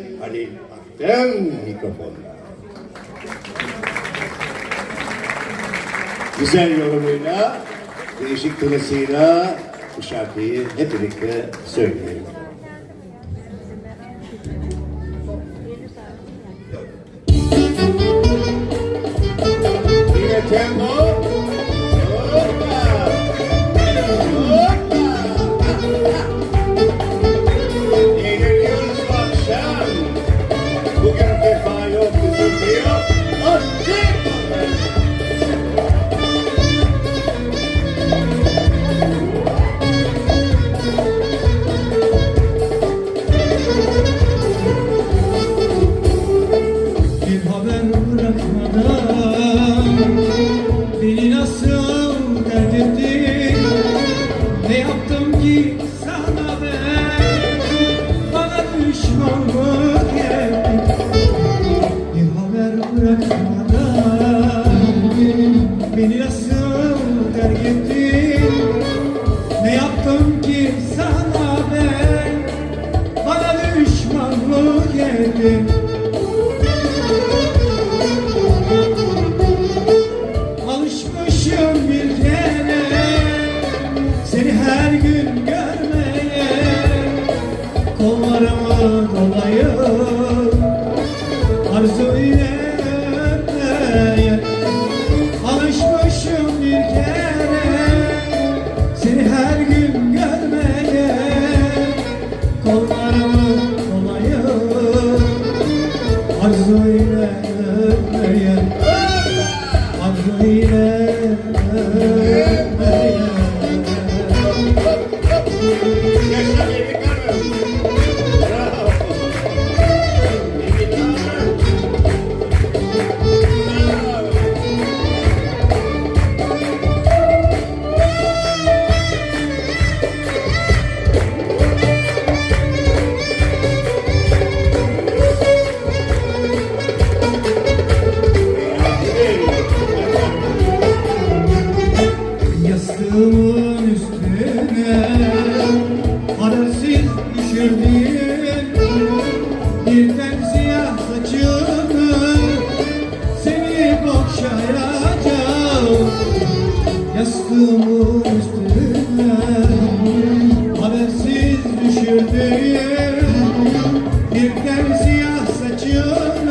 Halil Aktem mikrofonda. Güzel yorumuyla, değişik tınısıyla bu şarkıyı hep birlikte söyleyelim. Yine tempo. Haber bırakmadan Beni nasıl dert Ne yaptım ki sana ben? Bana düşmanlık ettin. Bir haber bırakmadan? Beni nasıl Arzu ile öpmeye Alışmışım bir kere. Seni her gün görmeye Kollarımı dolayıp Arzu ile öpmeye başımın üstüne Kadersiz düşürdün Birden siyah saçını Seni boşayacağım. Yastığımın üstüne Habersiz düşürdün Birden siyah saçını